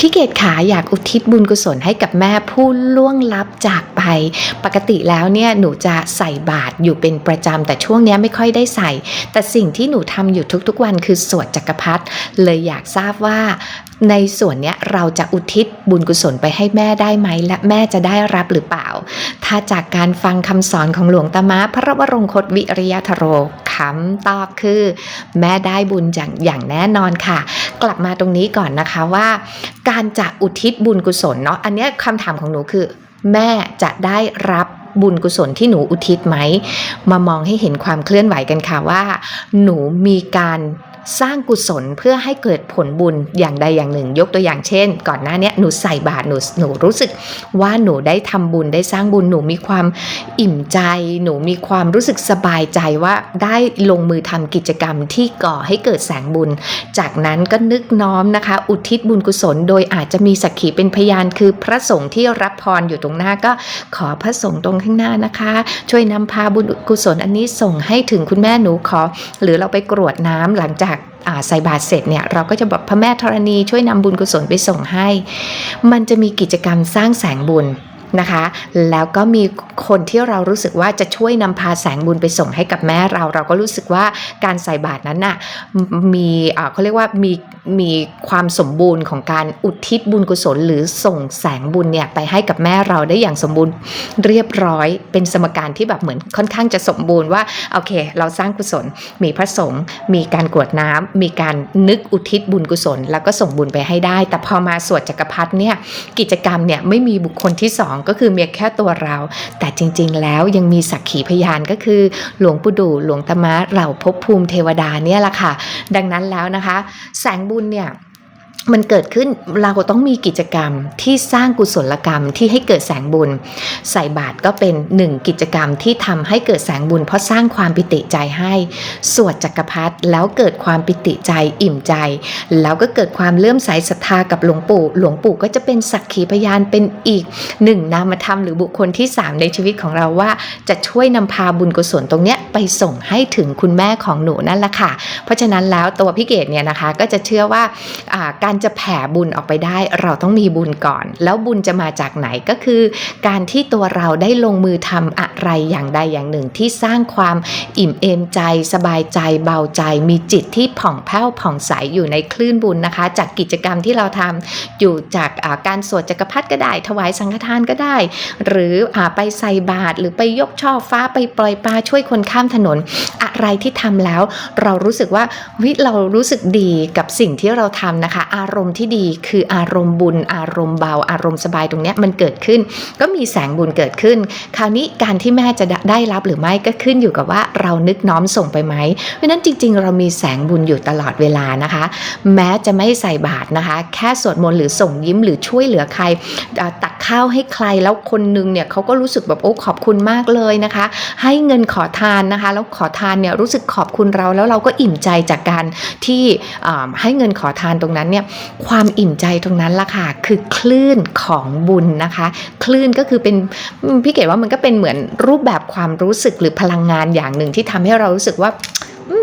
พี่เกดขาอยากอุทิศบุญกุศลให้กับแม่ผู้ล่วงลับจากไป ปกติแล้วเนี่ยหนูจะใส่บาตรอยู่เป็นประจำแต่ช่วงนี้ไม่ค่อยได้ใส่ แต่สิ่งที่หนูทำอยู่ทุกๆวันคือสวดจักรพรรดิเลยอยากทราบว่าในส่วนเนี้ยเราจะอุทิศบุญกุศลไปให้แม่ได้ไหม และแม่จะได้รับหรือเปล่า ถ้าจากการฟังคำสอนของหลวงตามะพระวรงคตวิริยธโร คำตอบคือ แม่ได้บุญอย่างอย่างแน่นอนค่ะ กลับมาตรงนี้ก่อนนะคะว่า การจะอุทิศบุญกุศลเนาะอันนี้คำถามของหนูคือ แม่จะได้รับบุญกุศลที่หนูอุทิศไหม มามองให้เห็นความเคลื่อนไหวกันค่ะว่า หนูมีการ สร้างกุศลเพื่อให้เกิดผลบุญอย่างใดอย่างหนึ่ง ยกตัวอย่างเช่น ก่อนหน้าเนี้ยหนูใส่บาตรหนูหนูรู้สึกว่าหนูได้ทำบุญได้สร้างบุญหนูมีความอิ่มใจ หนูมีความรู้สึกสบายใจว่าได้ลงมือทำกิจกรรมที่ก่อให้เกิดแสงบุญ จากนั้นก็นึกน้อมนะคะ อุทิศบุญกุศล โดยอาจจะมีสักขีเป็นพยานคือพระสงฆ์ที่รับพรอยู่ตรงหน้าก็ขอพระสงฆ์ตรงข้างหน้านะคะ ช่วยนำพาบุญกุศลอันนี้ส่งให้ถึงคุณแม่หนูขอ หรือเราไปกรวดน้ำหลังจากอ่าใส่บาตรเสร็จเนี่ยเราก็จะบอกพระแม่ธรณีช่วยนำบุญกุศลไปส่งให้ มันจะมีกิจกรรมสร้างแสงบุญนะคะ แล้วก็มีคนที่เรารู้สึกว่าจะช่วยนำพาแสงบุญไปส่งให้กับแม่เรา เราก็รู้สึกว่าการใส่บาตรนั้นน่ะมีเขาเรียกว่ามี มีความสมบูรณ์ของการอุทิศบุญกุศล หรือส่งแสงบุญเนี่ยไปให้กับแม่เราได้อย่างสมบูรณ์เรียบร้อย เป็นสมการที่แบบเหมือนค่อนข้างจะสมบูรณ์ว่าโอเค เราสร้างกุศล มีพระสงฆ์มีการกรวดน้ำมีการนึกอุทิศบุญกุศล แล้วก็ส่งบุญไปให้ได้ แต่พอมาสวดจักรพรรดิเนี่ยกิจกรรมเนี่ยไม่มีบุคคลที่สองก็คือมีแค่ตัวเรา แต่จริง ๆ แล้วยังมีสักขีพยานก็คือ หลวงปู่ดูหลวงตามะเหล่าภพภูมิเทวดาเนี่ยแหละค่ะ ดังนั้นแล้วนะคะ แสงบุญเนี่ย มันเกิดขึ้นเราต้องมีกิจกรรมที่สร้างกุศลกรรมที่ให้เกิดแสงบุญ ใส่บาตรก็เป็นหนึ่งกิจกรรมที่ทำให้เกิดแสงบุญ เพราะสร้างความปิติใจให้ สวดจักรพรรดิแล้วเกิดความปิติใจอิ่มใจ แล้วก็เกิดความเลื่อมใสศรัทธากับหลวงปู่ หลวงปู่ก็จะเป็นสักขีพยานเป็นอีกหนึ่งนามธรรมหรือบุคคลที่ 3 ในชีวิตของเราว่า จะช่วยนำพาบุญกุศลตรงเนี้ยไปส่งให้ถึงคุณแม่ของหนูนั่นแหละค่ะ เพราะฉะนั้นแล้วตัวพี่เกดเนี่ยนะคะก็จะเชื่อว่าอ่าการจะแผ่บุญออกไปได้เราต้องมีบุญก่อน แล้วบุญจะมาจากไหนก็คือ การที่ตัวเราได้ลงมือทำอะไรอย่างใดอย่างหนึ่งที่สร้างความอิ่มเอมใจสบายใจเบาใจ มีจิตที่ผ่องแผ้วผ่องใสอยู่ในคลื่นบุญนะคะ จากกิจกรรมที่เราทำอยู่จากาการสวดจักรพรรดิก็ได้ ถวายสังฆทานก็ได้ หรืออไปใส่บาตรหรือไปยกช่อฟ้าไปปล่อยปลาช่วยคนข้ามถนน อะไรที่ทำแล้ว เรารู้สึกว่าวิเรารู้สึกดีกับสิ่งที่เราทำนะคะอารมณ์ที่ดีคืออารมณ์บุญ อารมณ์เบา อารมณ์สบายตรงนี้มันเกิดขึ้น ก็มีแสงบุญเกิดขึ้น คราวนี้การที่แม่จะได้รับหรือไม่ก็ขึ้นอยู่กับว่าเรานึกน้อมส่งไปไหมเพราะฉะนั้นจริง ๆ เรามีแสงบุญอยู่ตลอดเวลานะคะ แม้จะไม่ใส่บาตรนะคะ แค่สวดมนต์หรือส่งยิ้มหรือช่วยเหลือใคร ตักข้าวให้ใครแล้วคนนึงเนี่ยเขาก็รู้สึกแบบโอ้ขอบคุณมากเลยนะคะ ให้เงินขอทานนะคะ แล้วขอทานเนี่ยรู้สึกขอบคุณเราแล้วเราก็อิ่มใจจากการที่ให้เงินขอทานตรงนั้นเนี่ยความอิ่มใจตรงนั้นล่ะค่ะ คือคลื่นของบุญนะคะ คลื่นก็คือเป็นพี่เก๋ว่ามันก็เป็นเหมือนรูปแบบความรู้สึกหรือพลังงานอย่างหนึ่งที่ทำให้เรารู้สึกว่า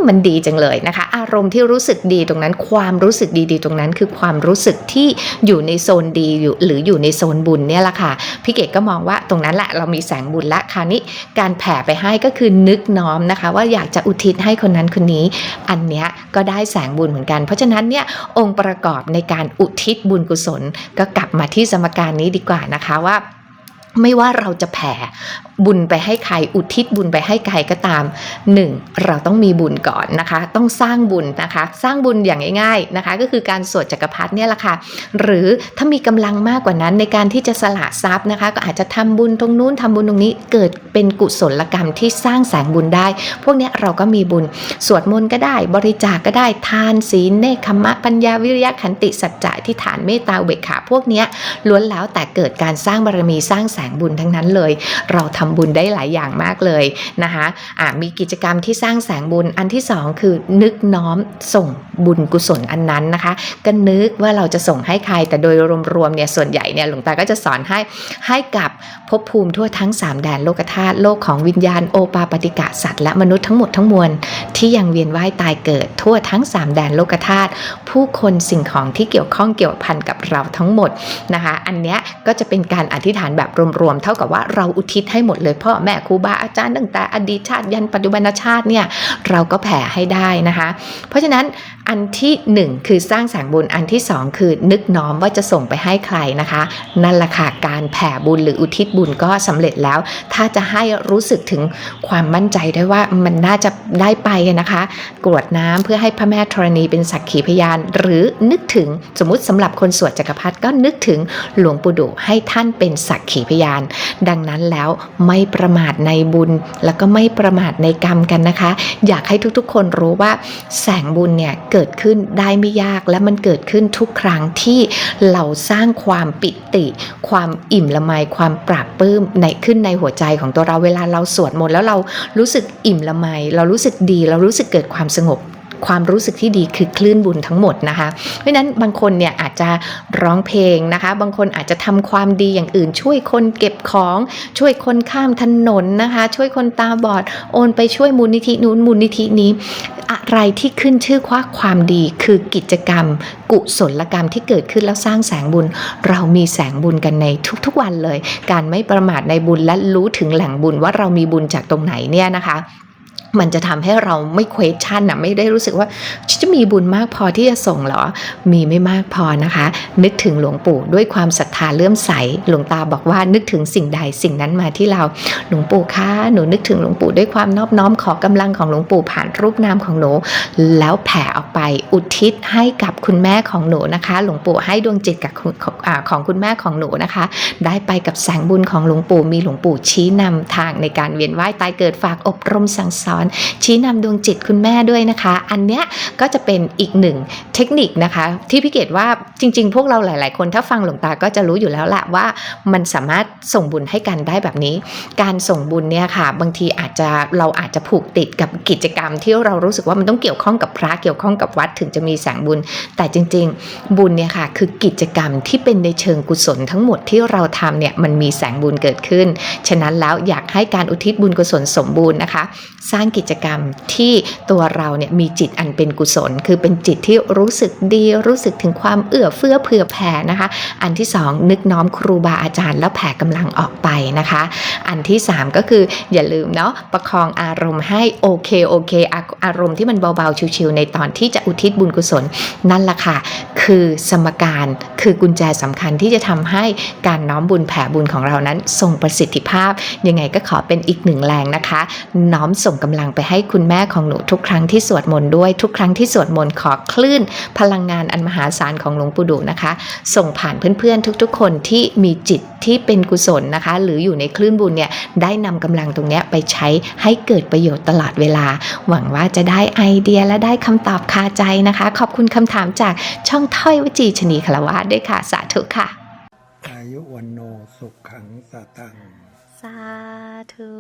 มันดีจังเลยนะคะ อารมณ์ที่รู้สึกดีตรงนั้น ความรู้สึกดีๆ ตรงนั้น คือความรู้สึกที่อยู่ในโซนดีอยู่หรืออยู่ในโซนบุญเนี่ยแหละค่ะพี่เกดก็มองว่าตรงนั้นแหละเรามีแสงบุญละคราวนี้การแผ่ไปให้ก็คือนึกน้อมนะคะ ว่าอยากจะอุทิศให้คนนั้นคนนี้ อันเนี้ยก็ได้แสงบุญเหมือนกัน เพราะฉะนั้นเนี่ยองค์ประกอบในการอุทิศบุญกุศล ก็กลับมาที่สมการนี้ดีกว่านะคะว่า ไม่ว่าเราจะแผ่บุญไปให้ใครอุทิศบุญไปให้ใครก็ตามหนึ่งเราต้องมีบุญก่อนนะคะ ต้องสร้างบุญนะคะ สร้างบุญอย่างง่ายๆนะคะ ก็คือการสวดจักรพรรดิเนี่ยแหละค่ะ หรือถ้ามีกำลังมากกว่านั้นในการที่จะสละทรัพย์นะคะ ก็อาจจะทำบุญตรงนู้นทำบุญตรงนี้เกิดเป็นกุศลกรรมที่สร้างแสงบุญได้ พวกนี้เราก็มีบุญสวดมนต์ก็ได้ บริจาคกก็ได้ทานศีลเนคขมะปัญญาวิริยะขันติสัจจะที่ฐานเมตตาเบกขาพวกนี้ล้วนแล้วแต่เกิดการสร้างบารมีสร้างแสงงบุญทั้งนั้นเลย เราทำบุญได้หลายอย่างมากเลยนะคะอะมีกิจกรรมที่สร้างแสงบุญอันที่สองคือนึกน้อมส่งบุญกุศลอันนั้นนะคะ ก็นึกว่าเราจะส่งให้ใครแต่โดยรวมๆเนี่ยส่วนใหญ่เนี่ยหลวงตาก็จะสอนให้ให้กับภพภูมิทั่วทั้ง 3 แดนโลกธาตุโลกของวิญญาณโอปาปฏิกะสัตว์และมนุษย์ทั้งหมดทั้งมวลที่ยังเวียนว่ายตายเกิด ทั่วทั้ง 3 แดนโลกธาตุผู้คนสิ่งของที่เกี่ยวข้องเกี่ยวพันกับเราทั้งหมดนะคะ อันเนี้ยก็จะเป็นการอธิษฐานแบบรวม เท่ากับว่าเราอุทิศให้หมดเลยพ่อแม่ครูบาอาจารย์ตั้งแต่อดีตชาติยันปัจจุบันชาติเนี่ยเราก็แผ่ให้ได้นะคะ เพราะฉะนั้นอันที่หนึ่งคือสร้างแสงบุญอันที่สองคือนึกน้อมว่าจะส่งไปให้ใครนะคะ นั่นแหละค่ะการแผ่บุญหรืออุทิศบุญก็สำเร็จแล้ว ถ้าจะให้รู้สึกถึงความมั่นใจได้ว่ามันน่าจะได้ไปนะคะกรวดน้ำเพื่อให้พระแม่ธรณีเป็นสักขีพยาน หรือนึกถึงสมมติสำหรับคนสวดจักรพรรดิก็นึกถึงหลวงปู่ดุให้ท่านเป็นสักขีพยานดังนั้นแล้วไม่ประมาทในบุญ แล้วก็ไม่ประมาทในกรรมกันนะคะ อยากให้ทุกๆ คนรู้ว่าแสงบุญเนี่ยเกิดขึ้นได้ไม่ยากและมันเกิดขึ้นทุกครั้งที่เราสร้างความปิติ ความอิ่มละไมความปราบปลื้มในขึ้นในหัวใจของตัวเราเวลาเราสวดมนต์แล้วเรารู้สึกอิ่มละไมเรารู้สึกดี เรารู้สึกเกิดความสงบ ความรู้สึกที่ดีคือคลื่นบุญทั้งหมดนะคะ เพราะนั้นบางคนเนี่ยอาจจะร้องเพลงนะคะ บางคนอาจจะทำความดีอย่างอื่น ช่วยคนเก็บของช่วยคนข้ามถนนนะคะ ช่วยคนตาบอดโอนไปช่วยมูลนิธินู้นมูลนิธินี้ อะไรที่ขึ้นชื่อว่าความดีคือกิจกรรม กุศลกรรมที่เกิดขึ้นแล้วสร้างแสงบุญ เรามีแสงบุญกันในทุกๆวันเลย การไม่ประมาทในบุญและรู้ถึงแหล่งบุญว่าเรามีบุญจากตรงไหนเนี่ยนะคะ มันจะทำให้เราไม่ question นะไม่ได้รู้สึกว่าฉันจะมีบุญมากพอที่จะส่งหรอ มีไม่มากพอนะคะ นึกถึงหลวงปู่ด้วยความศรัทธาเลื่อมใส หลวงตาบอกว่านึกถึงสิ่งใดสิ่งนั้นมาที่เรา หลวงปู่คะหนูนึกถึงหลวงปู่ด้วยความนอบน้อมขอกำลังของหลวงปู่ผ่านรูปนามของหนู แล้วแผ่ออกไปอุทิศให้กับคุณแม่ของหนูนะคะ หลวงปู่ให้ดวงจิตกับของอาของคุณแม่ของหนูนะคะ ได้ไปกับแสงบุญของหลวงปู่มีหลวงปู่ชี้นำทางในการเวียนว่ายตายเกิดฝากอบรมสั่งสอนชี้นำดวงจิตคุณแม่ด้วยนะคะ อันเนี้ยก็จะเป็นอีกหนึ่งเทคนิคนะคะ ที่พี่เกดว่าจริง ๆ พวกเราหลาย ๆ คนถ้าฟังหลวงตาก็จะรู้อยู่แล้วแหละว่ามันสามารถส่งบุญให้กันได้แบบนี้ การส่งบุญเนี่ยค่ะ บางทีอาจจะเราอาจจะผูกติดกับกิจกรรม ที่เรารู้สึกว่ามันต้องเกี่ยวข้องกับพระเกี่ยวข้องกับวัดถึงจะมีแสงบุญ แต่จริง ๆ บุญเนี่ยค่ะคือกิจกรรมที่เป็นในเชิงกุศลทั้งหมดที่เราทำเนี่ยมันมีแสงบุญเกิดขึ้น ฉะนั้นแล้วอยากให้การอุทิศบุญกุศลสมบูรณ์นะคะ สร้างกิจกรรมที่ตัวเราเนี่ยมีจิตอันเป็นกุศล คือเป็นจิตที่รู้สึกดี รู้สึกถึงความเอื้อเฟื้อเผื่อแผ่นะคะ อันที่สองนึกน้อมครูบาอาจารย์แล้วแผ่กำลังออกไปนะคะ อันที่สามก็คืออย่าลืมเนาะประคองอารมณ์ให้โอเคโอเคอาอารมณ์ที่มันเบาๆชิวๆในตอนที่จะอุทิศบุญกุศลนั่นแหละค่ะ คือสมการคือกุญแจสำคัญที่จะทำให้การน้อมบุญแผ่บุญของเรานั้นทรงประสิทธิภาพ ยังไงก็ขอเป็นอีกหนึ่งแรงนะคะ น้อมส่งกำลังไปให้คุณแม่ของหนูทุกครั้งที่สวดมนต์ด้วยทุกครั้งที่สวดมนต์ขอคลื่น พลังงานอันมหาศาลของหลวงปู่ดูนะคะ ส่งผ่านเพื่อนๆทุกๆ คนที่มีจิตที่เป็นกุศลนะคะ หรืออยู่ในคลื่นบุญเนี่ยได้นำกำลังตรงนี้ไปใช้ให้เกิดประโยชน์ตลอดเวลา หวังว่าจะได้ไอเดียและได้คำตอบคาใจนะคะ ขอบคุณคำถามจากช่องถ้อยวจีชนีคารวะด้วยค่ะ สาธุค่ะ อายุวันโนสุขขังสตัง สาธุ